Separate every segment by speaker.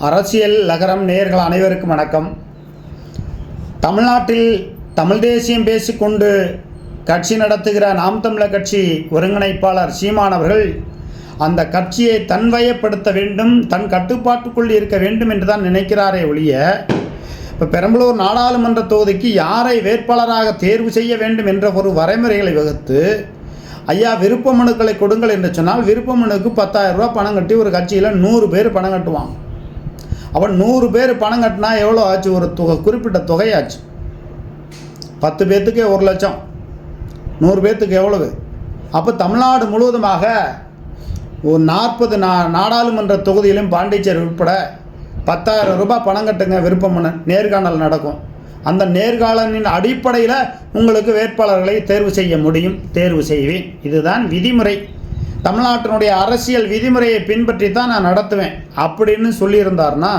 Speaker 1: அரசியல் நகரம் நேர்கள் அனைவருக்கும் வணக்கம். தமிழ்நாட்டில் தமிழ் தேசியம் பேசிக்கொண்டு கட்சி நடத்துகிற நாம் தமிழர் கட்சி ஒருங்கிணைப்பாளர் சீமான் அவர்கள் அந்த கட்சியை தன்வயப்படுத்த வேண்டும் தன் கட்டுப்பாட்டுக்குள் இருக்க வேண்டும் என்று தான் நினைக்கிறாரே ஒழிய இப்போ பெரம்பலூர் நாடாளுமன்ற தொகுதிக்கு யாரை வேட்பாளராக தேர்வு செய்ய வேண்டும் என்ற ஒரு வரைமுறைகளை வகுத்து ஐயா விருப்ப மனுக்களை கொடுங்கள் என்று சொன்னால் விருப்ப மனுக்கு பத்தாயிரம் ரூபா பணம் கட்டி ஒரு கட்சியில் நூறு பேர் பணம் கட்டுவான் அவன் நூறு பேர் பணம் கட்டினா எவ்வளோ ஆச்சு? ஒரு தொகை குறிப்பிட்ட தொகையாச்சு. பத்து பேர்த்துக்கே ஒரு லட்சம். நூறு பேர்த்துக்கு எவ்வளவு? அப்போ தமிழ்நாடு முழுவதுமாக ஒரு நாற்பது நா நாடாளுமன்ற தொகுதியிலும் பாண்டிச்சேரி உட்பட பத்தாயிரம் ரூபாய் பணம் கட்டுங்க விருப்பமனு நேர்காணல் நடக்கும். அந்த நேர்காணலின் அடிப்படையில் உங்களுக்கு வேட்பாளர்களை தேர்வு செய்ய முடியும். தேர்வு செய்வேன். இதுதான் விதிமுறை. தமிழ்நாட்டினுடைய அரசியல் விதிமுறையை பின்பற்றி தான் நான் நடத்துவேன் அப்படின்னு சொல்லியிருந்தார்னா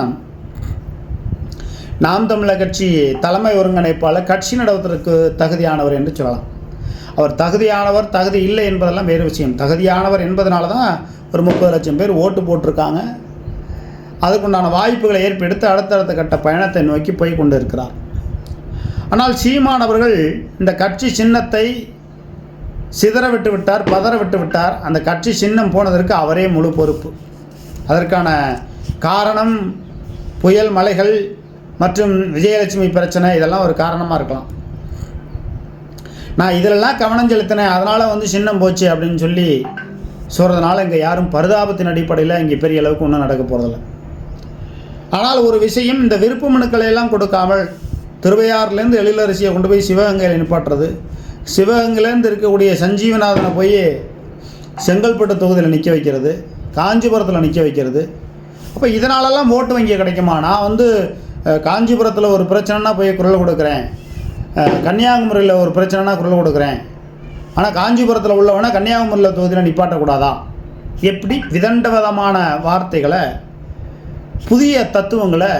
Speaker 1: நாம் தமிழர் கட்சி தலைமை ஒருங்கிணைப்பாளர் கட்சி நடத்துவதற்கு தகுதியானவர் என்று சொல்லலாம். அவர் தகுதியானவர் தகுதி இல்லை என்பதெல்லாம் வேறு விஷயம். தகுதியானவர் என்பதனால தான் ஒரு முப்பது லட்சம் பேர் ஓட்டு போட்டிருக்காங்க. அதுக்குண்டான வாய்ப்புகளை ஏற்படுத்தி அடுத்தடுத்த கட்ட பயணத்தை நோக்கி போய் கொண்டு இருக்கிறார் ஆனால் சீமானவர்கள் இந்த கட்சி சின்னத்தை சிதற விட்டு விட்டார் பதற விட்டு விட்டார். அந்த கட்சி சின்னம் போனதற்கு அவரே முழு பொறுப்பு. அதற்கான காரணம் புயல் மலைகள் மற்றும் விஜயலட்சுமி பிரச்சனை இதெல்லாம் ஒரு காரணமாக இருக்கலாம். நான் இதிலெல்லாம் கவனம் செலுத்தினேன். அதனால் வந்து சின்னம் போச்சு அப்படின்னு சொல்லி சொல்கிறதுனால இங்கே யாரும் பரிதாபத்தின் அடிப்படையில் இங்கே பெரிய அளவுக்கு ஒன்றும் நடக்க போகிறதில்ல ஆனால் ஒரு விஷயம் இந்த விருப்ப மனுக்களை எல்லாம் கொடுக்காமல் திருவையாறுலேருந்து எழிலரசியை கொண்டு போய் சிவகங்கையில் நிப்பாட்டுறது. சிவகங்கையிலேருந்து இருக்கக்கூடிய சஞ்சீவநாதனை போய் செங்கல்பட்டு தொகுதியில் நிற்க வைக்கிறது காஞ்சிபுரத்தில் நிற்க வைக்கிறது. அப்போ இதனாலெல்லாம் ஓட்டு வங்கி கிடைக்குமா? நான் வந்து காஞ்சிபுரத்தில் ஒரு பிரச்சனைனா போய் குரல் கொடுக்குறேன். கன்னியாகுமரியில் ஒரு பிரச்சனைனா குரல் கொடுக்குறேன். ஆனால் காஞ்சிபுரத்தில் உள்ளவனை கன்னியாகுமரியில் தொகுதியில் நிப்பாட்டக்கூடாதா? எப்படி? விதண்ட விதமான வார்த்தைகளை புதிய தத்துவங்களை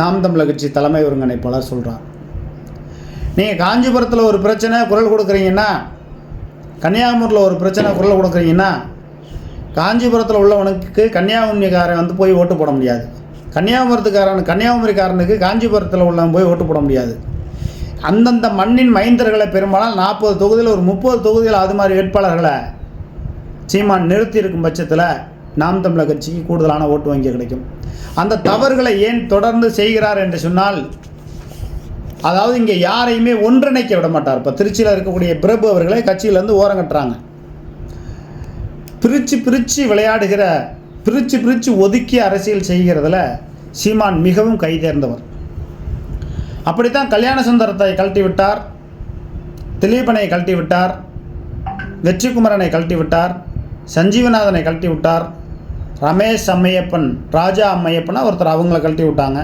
Speaker 1: நாம் தமிழர் கட்சி தலைமை ஒருங்கிணைப்பாளர் சொல்கிறார் நீங்கள் காஞ்சிபுரத்தில் ஒரு பிரச்சனை குரல் கொடுக்குறீங்கன்னா கன்னியாகுமரியில் ஒரு பிரச்சனை குரல் கொடுக்குறீங்கன்னா காஞ்சிபுரத்தில் உள்ளவனுக்கு கன்னியாகுமரிக்காரன் வந்து போய் ஓட்டு போட முடியாது. கன்னியாகுமரத்துக்காரன் கன்னியாகுமரிக்காரனுக்கு காஞ்சிபுரத்தில் உள்ளவன் போய் ஓட்டு போட முடியாது. அந்தந்த மண்ணின் மைந்தர்களை பெரும்பாலும் நாற்பது தொகுதியில் ஒரு முப்பது தொகுதியில் அது மாதிரி வேட்பாளர்களை சீமான் நிறுத்தி இருக்கும் பட்சத்தில் நாம் தமிழர் கட்சிக்கு கூடுதலான ஓட்டு வங்கி கிடைக்கும். அந்த தவறுகளை ஏன் தொடர்ந்து செய்கிறார் என்று சொன்னால் அதாவது இங்கே யாரையுமே ஒன்றிணைக்க விட மாட்டார். இப்போ திருச்சியில் இருக்கக்கூடிய பிரபு அவர்களை கட்சியிலேருந்து ஓரங்கட்டுறாங்க பிரித்து பிரித்து விளையாடுகிற பிரித்து பிரித்து ஒதுக்கி அரசியல் செய்கிறதுல சீமான் மிகவும் கைதேர்ந்தவர் அப்படித்தான் கல்யாண சுந்தரத்தை கழட்டி விட்டார் திலீபனை கழட்டி விட்டார் வெற்றிக்குமரனை கழட்டி விட்டார் சஞ்சீவநாதனை கழட்டி விட்டார் ரமேஷ் அம்மையப்பன் ராஜா அம்மையப்பனை ஒருத்தர் அவங்கள கழட்டி விட்டாங்க.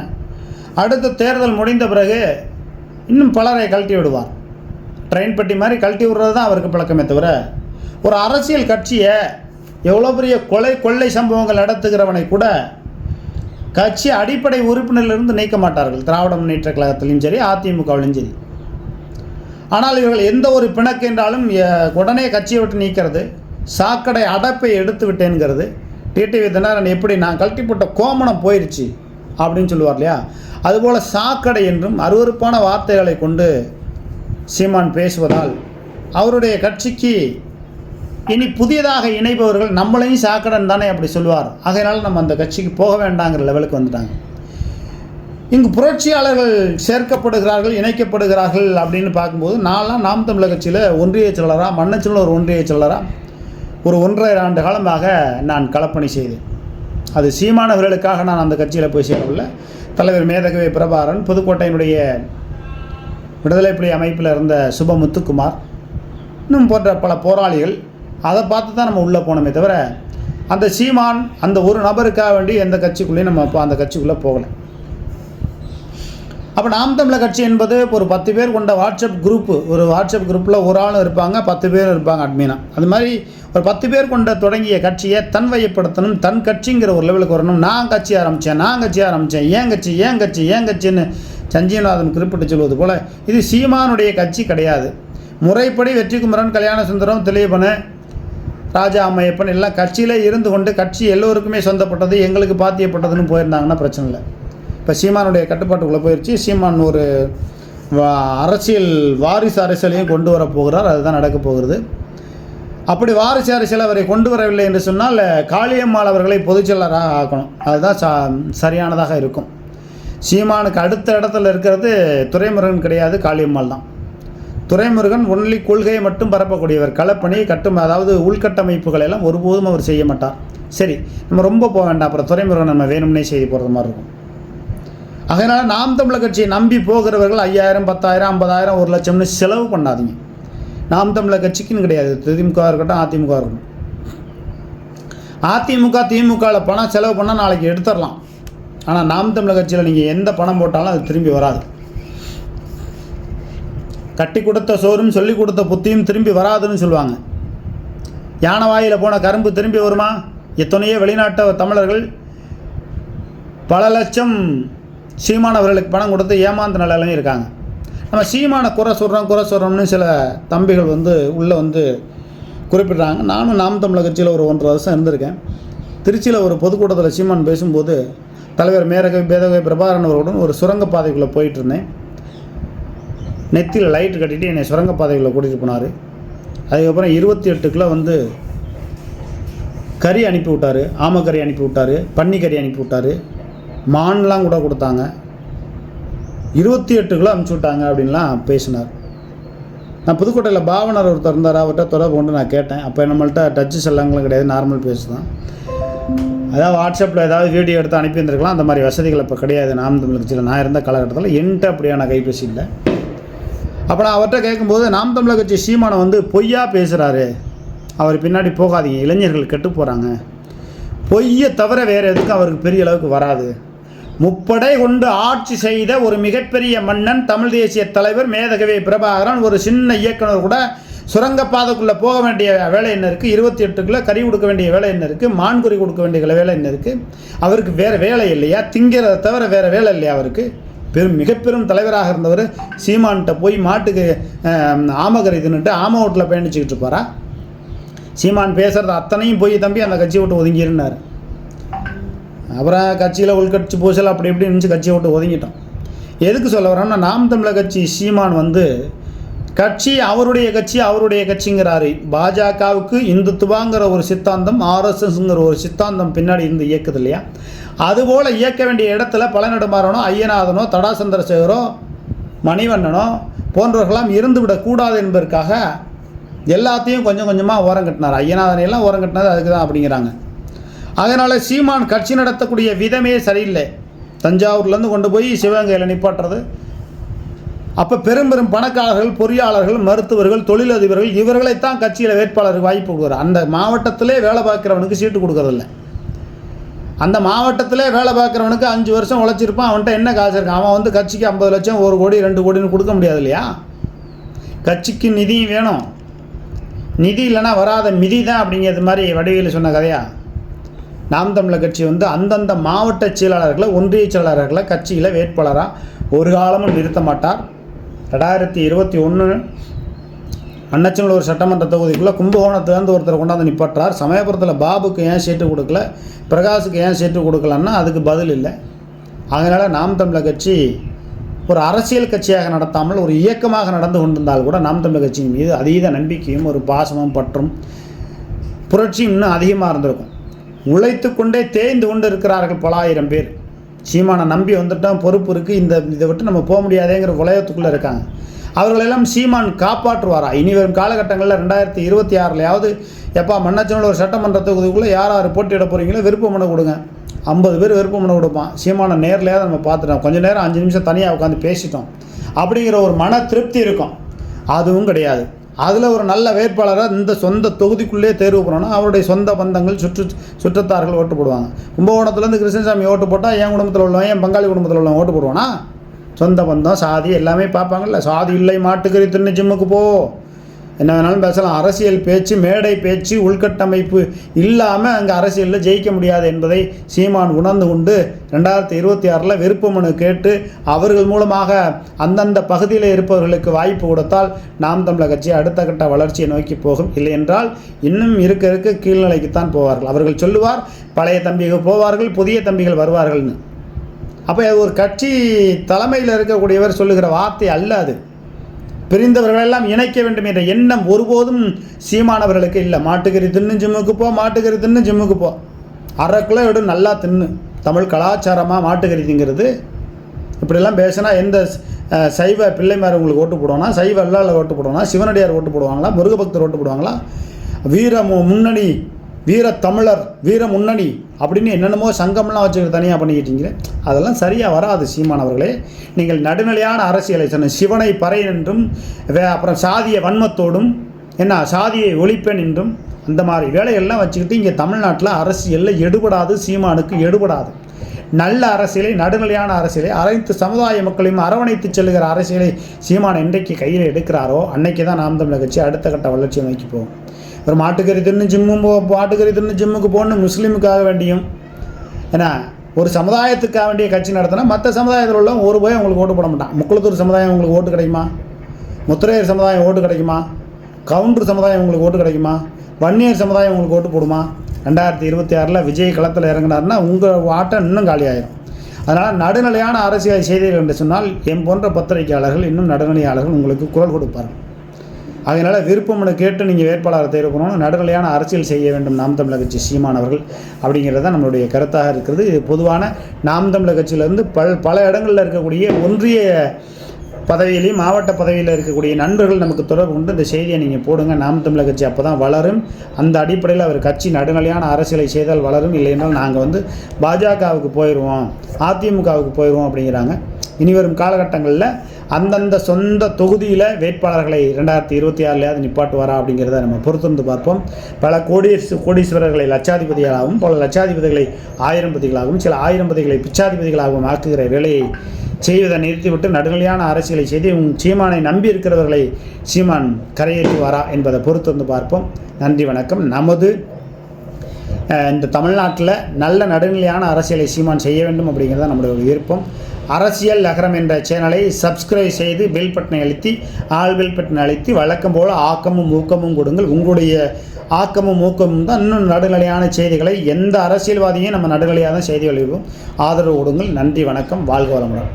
Speaker 1: அடுத்த தேர்தல் முடிந்த பிறகு இன்னும் பலரை கழட்டி விடுவார். ட்ரெயின் பெட்டி மாதிரி கழட்டி விடுறது தான் அவருக்கு பழக்கமே தவிர ஒரு அரசியல் கட்சியை எவ்வளோ பெரிய கொலை கொள்ளை சம்பவங்கள் நடத்துகிறவனை கூட கட்சி அடிப்படை உறுப்பினரிலிருந்து நீக்க மாட்டார்கள். திராவிட முன்னேற்ற கழகத்திலையும் சரி அதிமுகவிலையும் சரி. ஆனால் இவர்கள் எந்த ஒரு பிணக்கு என்றாலும் உடனே கட்சியை விட்டு நீக்கிறது. சாக்கடை அடப்பை எடுத்து விட்டேங்கிறது டிடிவி தினகரன் எப்படி நான் கழட்டி போட்ட கோமணம் போயிடுச்சு அப்படின்னு சொல்லுவார் இல்லையா? அதுபோல் சாக்கடை என்றும் அருவருப்பான வார்த்தைகளை கொண்டு சீமான் பேசுவதால் அவருடைய கட்சிக்கு இனி புதியதாக இணைப்பவர்கள் நம்மளையும் சாக்கடன் தானே அப்படி சொல்லுவார். ஆகையினால நம்ம அந்த கட்சிக்கு போக வேண்டாங்கிற லெவலுக்கு வந்துட்டாங்க. இங்கு புரட்சியாளர்கள் சேர்க்கப்படுகிறார்கள் இணைக்கப்படுகிறார்கள் அப்படின்னு பார்க்கும்போது நான்லாம் நாம் தமிழர் கட்சியில் ஒன்றிய செயலராக மன்னச்சூரில் ஒரு ஒன்றிய செயலராக ஒரு ஒன்றரை ஆண்டு காலமாக நான் களப்பணி செய்தேன். அது சீமானவர்களுக்காக நான் அந்த கட்சியில் போய் சேரவில்லை தலைவர் மேதகவி பிரபாரன் புதுக்கோட்டையினுடைய விடுதலை புலி அமைப்பில் இருந்த சுப முத்துக்குமார் இன்னும் போன்ற பல போராளிகள் அதை பார்த்து தான் நம்ம உள்ளே போனோமே தவிர அந்த சீமான் அந்த ஒரு நபருக்காக வேண்டி எந்த கட்சிக்குள்ளேயும் நம்ம இப்போ அந்த கட்சிக்குள்ளே போகலை. அப்போ நாம் தமிழர் கட்சி என்பது ஒரு பத்து பேர் கொண்ட வாட்ஸ்அப் குரூப்பு ஒரு வாட்ஸ்அப் குரூப்பில் ஒரு ஆளும் இருப்பாங்க பத்து பேர் இருப்பாங்க அட்மீனாக அது மாதிரி ஒரு பத்து பேர் கொண்ட தொடங்கிய கட்சியை தன்வயப்படுத்தணும் தன் கட்சிங்கிற ஒரு லெவலுக்கு வரணும். நான் கட்சி ஆரம்பித்தேன் நான் கட்சி ஆரம்பித்தேன் ஏன் கட்சி ஏன் கட்சி ஏன் கட்சின்னு சஞ்சீவநாதன் குறிப்பிட்டு சொல்வது போல் இது சீமானுடைய கட்சி கிடையாது. முறைப்படி வெற்றிக்குமரன் கல்யாண சுந்தரம் தெளிவனு ராஜா அம்மையப்பன் எல்லாம் கட்சியிலே இருந்து கொண்டு கட்சி எல்லோருக்குமே சொந்தப்பட்டது எங்களுக்கு பாத்தியப்பட்டதுன்னு போயிருந்தாங்கன்னா பிரச்சனை இல்லை. இப்போ சீமானுடைய கட்டுப்பாட்டுக்குள்ளே போயிடுச்சு சீமான் ஒரு அரசியல் வாரிசு அரசியலையும் கொண்டு வர போகிறார். அதுதான் நடக்க போகிறது. அப்படி வாரிசு அரசியல் அவரை கொண்டு வரவில்லை என்று சொன்னால் காளியம்மாள் அவர்களை பொதுச்செயலராக ஆக்கணும். அதுதான் சரியானதாக இருக்கும். சீமானுக்கு அடுத்த இடத்துல இருக்கிறது துறைமுருகன் கிடையாது காளியம்மாள் தான். துரைமுருகன் ஒன்லி கொள்கையை மட்டும் பரப்பக்கூடியவர். களப்பணி கட்டும் அதாவது உள்கட்டமைப்புகளை எல்லாம் ஒருபோதும் அவர் செய்ய மாட்டார். சரி நம்ம ரொம்ப போக வேண்டாம். அப்புறம் துரைமுருகன் நம்ம வேணும்னே செய்தி போகிறது மாதிரி இருக்கும். அதனால் நாம் தமிழர் கட்சியை நம்பி போகிறவர்கள் ஐயாயிரம் பத்தாயிரம் ஐம்பதாயிரம் ஒரு லட்சம்னு செலவு பண்ணாதீங்க. நாம் தமிழர் கட்சிக்குன்னு கிடையாது. திமுக இருக்கட்டும் அதிமுக இருக்கட்டும். அதிமுக திமுகவில் பணம் செலவு பண்ணால் நாளைக்கு எடுத்துடலாம். ஆனால் நாம் தமிழர் கட்சியில் நீங்கள் எந்த பணம் போட்டாலும் அது திரும்பி வராது. கட்டி கொடுத்த சோறும் சொல்லி கொடுத்த புத்தியும் திரும்பி வராதுன்னு சொல்லுவாங்க. யானை வாயில் போன கரும்பு திரும்பி வருமா? எத்தனையோ வெளிநாட்டு தமிழர்கள் பல லட்சம் சீமான் அவர்களுக்கு பணம் கொடுத்து ஏமாந்த நிலையிலையும் இருக்காங்க. நம்ம சீமானை குறை சொல்கிறோம் குறை சொல்கிறோம்னு சில தம்பிகள் வந்து உள்ளே வந்து குறிப்பிட்றாங்க. நானும் நாம் தமிழக கட்சியில் ஒரு ஒன்றரை வருஷம் இருந்திருக்கேன். திருச்சியில் ஒரு பொதுக்கூட்டத்தில் சீமான் பேசும்போது தலைவர் மேரகவி பேதகவி பிரபாகரன் அவர்களுடன் ஒரு சுரங்கப்பாதைக்குள்ளே போயிட்டு இருந்தேன். நெத்தியில் லைட் கட்டிட்டு என்னை சுரங்கப்பாதைக்குள்ளே கூட்டிகிட்டு போனார். அதுக்கப்புறம் இருபத்தி எட்டு கிலோ வந்து கறி அனுப்பி விட்டார். ஆமக்கறி அனுப்பி விட்டார். பன்னிக்கறி அனுப்பி விட்டார். மான்லாம் கூட கொடுத்தாங்க. இருபத்தி எட்டு கிலோ அமுச்சு விட்டாங்க அப்படின்லாம் பேசினார். நான் புதுக்கோட்டையில் பாவனர் ஒருத்தர் இருந்தார். அவர்கிட்ட தொடர்பு கொண்டு நான் கேட்டேன். அப்போ நம்மள்ட்ட டச்சு செல்லாங்களும் கிடையாது நார்மல் பேசு தான் அதாவது வாட்ஸ்அப்பில் ஏதாவது வீடியோ எடுத்து அனுப்பியிருந்திருக்கலாம் அந்த மாதிரி வசதிகள் இப்போ கிடையாது. நாம் தமிழ் கட்சியில் நான் இருந்த காலகட்டத்தில் என்கிட்ட அப்படியான கைபேசி இல்லை. அப்போ நான் அவர்கிட்ட கேட்கும்போது நாம் தமிழர் கட்சி சீமானை வந்து பொய்யா பேசுகிறாரு அவர் பின்னாடி போகாதீங்க. இளைஞர்கள் கெட்டு போகிறாங்க பொய்யை தவிர வேறு எதுக்கும் அவருக்கு பெரிய அளவுக்கு வராது. முப்படை கொண்டு ஆட்சி செய்த ஒரு மிகப்பெரிய மன்னன் தமிழ் தேசிய தலைவர் மேதகவி பிரபாகரன். ஒரு சின்ன இயக்குனர் கூட சுரங்கப்பாதைக்குள்ளே போக வேண்டிய வேலை என்ன இருக்குது இருபத்தி எட்டுக்குள்ளே கறி கொடுக்க வேண்டிய வேலை என்ன இருக்குது மான்குறி கொடுக்க வேண்டிய வேலை என்ன இருக்குது அவருக்கு வேறு வேலை இல்லையா? திங்கிறத தவிர வேறு வேலை இல்லையா அவருக்கு? பெரும் மிகப்பெரும் தலைவராக இருந்தவர் சீமான்கிட்ட போய் மாட்டுக்கு ஆமகர் ஆமகரை தின்னுட்டு ஆம வீட்டில் பயணிச்சுக்கிட்டு இருப்பாரா? சீமான் பேசுகிறது அத்தனையும் போய் தம்பி அந்த கட்சியை விட்டு ஒதுங்கிருந்தார் அப்புறம் கட்சியில் உள்கட்சி பூசல் அப்படி இப்படி நினச்சி கட்சியை விட்டு ஒதுங்கிட்டோம் எதுக்கு சொல்ல வரோம்னா நாம் தமிழர் கட்சி சீமான் வந்து கட்சி அவருடைய கட்சி அவருடைய கட்சிங்கிறாரு. பாஜகவுக்கு இந்துத்துவாங்கிற ஒரு சித்தாந்தம் ஆர்எஸ்எஸ்ங்கிற ஒரு சித்தாந்தம் பின்னாடி இருந்து இயக்குது இல்லையா? அதுபோல் இயக்க வேண்டிய இடத்துல பழநெடுமாறனோ ஐயநாதனோ தடா சந்திரசேகரோ மணிவண்ணனோ போன்றவர்களாம் இருந்து விடக்கூடாது என்பதற்காக எல்லாத்தையும் கொஞ்சம் கொஞ்சமாக ஓரம் கட்டினார். ஐயநாதனையெல்லாம் ஓரம் கட்டினது அதுக்கு தான் அப்படிங்கிறாங்க. அதனால் சீமான் கட்சி நடத்தக்கூடிய விதமே சரியில்லை. தஞ்சாவூர்லேருந்து கொண்டு போய் சிவகங்கையில் நிப்பாட்டுறது. அப்போ பெரும் பெரும் பணக்காரர்கள் பொறியாளர்கள் மருத்துவர்கள் தொழிலதிபர்கள் இவர்களைத்தான் கட்சியில் வேட்பாளருக்கு வாய்ப்பு கொடுக்குறார். அந்த மாவட்டத்திலே வேலை பார்க்குறவனுக்கு சீட்டு கொடுக்கறதில்ல. அந்த மாவட்டத்திலே வேலை பார்க்குறவனுக்கு அஞ்சு வருஷம் உழைச்சிருப்பான். அவன்கிட்ட என்ன காசு இருக்கான் அவன் வந்து கட்சிக்கு ஐம்பது லட்சம் ஒரு கோடி ரெண்டு கோடின்னு கொடுக்க முடியாது இல்லையா? கட்சிக்கு நிதியும் வேணும். நிதி இல்லைன்னா வராத மிதி தான் அப்படிங்கிறது மாதிரி வடிவேலு சொன்ன கதையா? நாம் தமிழர் கட்சி வந்து அந்தந்த மாவட்ட செயலாளர்களை ஒன்றிய செயலாளர்களை கட்சியில் வேட்பாளராக ஒரு காலமும் நிறுத்த மாட்டார். ரெண்டாயிரத்தி இருபத்தி ஒன்று அன்னச்சநல்லூர் சட்டமன்ற தொகுதிக்குள்ளே கும்பகோணத்துலேருந்து ஒருத்தர் கொண்டாந்து நிப்பாட்டுறார். சமயபுரத்தில் பாபுக்கு ஏன் சீட்டு கொடுக்கல? பிரகாஷுக்கு ஏன் சீட்டு கொடுக்கலன்னா அதுக்கு பதில் இல்லை. அதனால் நாம் தமிழர் கட்சி ஒரு அரசியல் கட்சியாக நடத்தாமல் ஒரு இயக்கமாக நடந்து கொண்டிருந்தால் கூட நாம் தமிழர் கட்சியின் மீது அதீத நம்பிக்கையும் ஒரு பாசமும் பற்றும் புரட்சியும் இன்னும் அதிகமாக இருந்திருக்கும். உழைத்து கொண்டே தேய்ந்து கொண்டு இருக்கிறார்கள் பல ஆயிரம் பேர். சீமானை நம்பி வந்துட்டோம் பொறுப்பு இருக்குது இந்த இதை விட்டு நம்ம போக முடியாதேங்கிற உலகத்துக்குள்ளே இருக்காங்க. அவர்களெல்லாம் சீமான் காப்பாற்றுவாரா? இனி வரும் காலகட்டங்களில் ரெண்டாயிரத்தி இருபத்தி ஆறுலையாவது எப்பா மன்னச்சனூர் சட்டமன்ற தொகுதிக்குள்ளே யார் யார் போட்டியிட போகிறீங்களோ விருப்ப மனு கொடுங்க. ஐம்பது பேர் விருப்ப மனு கொடுப்பான். சீமானை நேர்லையாவது நம்ம பார்த்துட்டோம். கொஞ்சம் நேரம் அஞ்சு நிமிஷம் தனியாக உட்காந்து பேசிட்டோம். அப்படிங்கிற ஒரு மன திருப்தி இருக்கும். அதுவும் கிடையாது. அதில் ஒரு நல்ல வேட்பாளராக இந்த சொந்த தொகுதிக்குள்ளே தேர்வு பண்ணணும் அவருடைய சொந்த பந்தங்கள் சுற்று சுற்றத்தார்கள் ஓட்டு போடுவாங்க. கும்பகோணத்துலேருந்து கிருஷ்ணசாமி ஓட்டு போட்டால் என் குடும்பத்தில் உள்ளவன் என் பங்காளி குடும்பத்தில் உள்ளவன் ஓட்டு போடுவானா? சொந்த பந்தம் சாதி எல்லாமே பார்ப்பாங்கல்ல. சாதி இல்லை மாட்டுக்கறி தின்னு ஜிம்முக்கு போ. என்ன வேணாலும் பேசலாம். அரசியல் பேச்சு மேடை பேச்சு உள்கட்டமைப்பு இல்லாமல் அங்கே அரசியலில் ஜெயிக்க முடியாது என்பதை சீமான் உணர்ந்து கொண்டு ரெண்டாயிரத்தி இருபத்தி ஆறில் விருப்ப மனு கேட்டு அவர்கள் மூலமாக அந்தந்த பகுதியில் இருப்பவர்களுக்கு வாய்ப்பு கொடுத்தால் நாம் தமிழக கட்சி அடுத்த கட்ட வளர்ச்சியை நோக்கி போகும். இல்லை என்றால் இன்னும் இருக்க இருக்க கீழ்நிலைக்குத்தான் போவார்கள். அவர்கள் சொல்லுவார் பழைய தம்பிகள் போவார்கள் புதிய தம்பிகள் வருவார்கள்னு. அப்போ ஒரு கட்சி தலைமையில் இருக்கக்கூடியவர் சொல்லுகிற வார்த்தை அல்ல அது. பிரிந்தவர்களெல்லாம் இணைக்க வேண்டும் என்ற எண்ணம் ஒருபோதும் சீமானவர்களுக்கு இல்லை. மாட்டுக்கறி தின்னு ஜிம்முக்கு போ மாட்டுக்கறி தின்னு ஜிம்முக்கு போ. அரை கிலோ எடு நல்லா தின்னு. தமிழ் கலாச்சாரமாக மாட்டுக்கறி திங்கிறது. இப்படிலாம் பேசினா எந்த சைவ பிள்ளைமார் உங்களுக்கு ஓட்டு போடுவானா? சைவ அல்லால ஓட்டு போடுவானா? சிவனடியார் ஓட்டு போடுவாங்களா? முருகபக்தர் ஓட்டு போடுவாங்களா? வீர முன்னணி வீர தமிழர் வீர முன்னணி அப்படின்னு என்னென்னமோ சங்கம்லாம் வச்சுக்கிட்டு தனியாக பண்ணிக்கிட்டீங்களே அதெல்லாம் சரியாக வராது சீமானவர்களே நீங்கள் நடுநிலையான அரசியலை சொன்ன சிவனை பறை என்றும் வே அப்புறம் சாதிய வன்மத்தோடும் என்ன சாதியை ஒழிப்பேன் என்றும் அந்த மாதிரி வேலையெல்லாம் வச்சுக்கிட்டு இங்கே தமிழ்நாட்டில் அரசியலில் எடுபடாது சீமானுக்கு எடுபடாது. நல்ல அரசியலை நடுநிலையான அரசியலை அனைத்து சமுதாய மக்களையும் அரவணைத்து செல்லுகிற அரசியலை சீமான் என்றைக்கு கையில் எடுக்கிறாரோ அன்னைக்கு தான் நாம் தமிழக கட்சி அடுத்த கட்ட வளர்ச்சியை நோக்கி போகும். ஒரு மாட்டுக்கறி தின்னு ஜிம்மும் போ மாட்டுக்கறி தின்னு ஜிம்முக்கு போகணும் முஸ்லீமுக்காக வேண்டியும். ஏன்னா ஒரு சமுதாயத்துக்காக வேண்டிய கட்சி நடத்தினா மற்ற சமுதாயத்தில் உள்ளவங்க ஒரு போய் உங்களுக்கு ஓட்டு போட மாட்டான். முக்குளத்தூர் சமுதாயம் உங்களுக்கு ஓட்டு கிடைக்குமா? முத்திரையர் சமுதாயம் ஓட்டு கிடைக்குமா? கவுண்டர் சமுதாயம் உங்களுக்கு ஓட்டு கிடைக்குமா? வன்னியர் சமுதாயம் உங்களுக்கு ஓட்டு போடுமா? ரெண்டாயிரத்தி இருபத்தி ஆறில் விஜய் களத்தில் இறங்கினார்னா உங்கள் ஆட்டம் இன்னும் காலியாயிரும். அதனால் நடுநிலையான அரசியல் செய்திகள் என்று சொன்னால் என் போன்ற பத்திரிகையாளர்கள் இன்னும் நடுநிலையாளர்கள் உங்களுக்கு குரல் கொடுப்பார்கள். அதனால் விருப்பம்னு கேட்டு நீங்கள் வேட்பாளரை தேர்வு பண்ணணும். நடுநிலையான அரசியல் செய்ய வேண்டும். நாம் தமிழர் கட்சி சீமானவர்கள் அப்படிங்கிறது தான் நம்மளுடைய கருத்தாக இருக்கிறது. இது பொதுவான நாம் தமிழர் கட்சியிலேருந்து பல் பல இடங்களில் இருக்கக்கூடிய ஒன்றிய பதவியிலையும் மாவட்ட பதவியில் இருக்கக்கூடிய நண்பர்கள் நமக்கு தொடர்பு கொண்டு இந்த செய்தியை நீங்கள் போடுங்க. நாம் தமிழர் கட்சி அப்போ தான் வளரும். அந்த அடிப்படையில் அவர் கட்சி நடுநிலையான அரசியலை செய்தால் வளரும். இல்லை என்றால் நாங்கள் வந்து பாஜகவுக்கு போயிடுவோம் அதிமுகவுக்கு போயிடுவோம் அப்படிங்கிறாங்க. இனி வரும் காலகட்டங்களில் அந்தந்த சொந்த தொகுதியில் வேட்பாளர்களை ரெண்டாயிரத்தி இருபத்தி ஆறுலையாவது நிப்பாட்டுவாரா அப்படிங்கிறத நம்ம பொறுத்திருந்து பார்ப்போம். பல கோடீஸ் கோடீஸ்வரர்களை லட்சாதிபதிகளாகவும் பல லட்சாதிபதிகளை ஆயிரம்பதிகளாகவும் சில ஆயிரம்பதிகளை பிச்சாதிபதிகளாகவும் ஆக்குகிற வேலையை செய்வதை நிறுத்திவிட்டு நடுநிலையான அரசியலை செய்து சீமானை நம்பி இருக்கிறவர்களை சீமான் கரையேற்றுவாரா என்பதை பொறுத்திருந்து பார்ப்போம். நன்றி வணக்கம். நமது இந்த தமிழ்நாட்டில் நல்ல நடுநிலையான அரசியலை சீமான் செய்ய வேண்டும் அப்படிங்கிறது தான் விருப்பம். அரசியல் நகரம் என்ற சேனலை சப்ஸ்கிரைப் செய்து பெல் பட்டனை அழுத்தி ஆல் பெல் பட்டனை அழுத்தி வழக்கம் போல் ஆக்கமும் ஊக்கமும் கொடுங்கள். உங்களுடைய ஆக்கமும் ஊக்கமும் தான் இன்னும் நடுநிலையான செய்திகளை எந்த அரசியல்வாதியும் நம்ம நடுநிலையாக தான் செய்தி வெளியிடுவோம். ஆதரவு கொடுங்கள். நன்றி வணக்கம். வாழ்க வளமுடன்.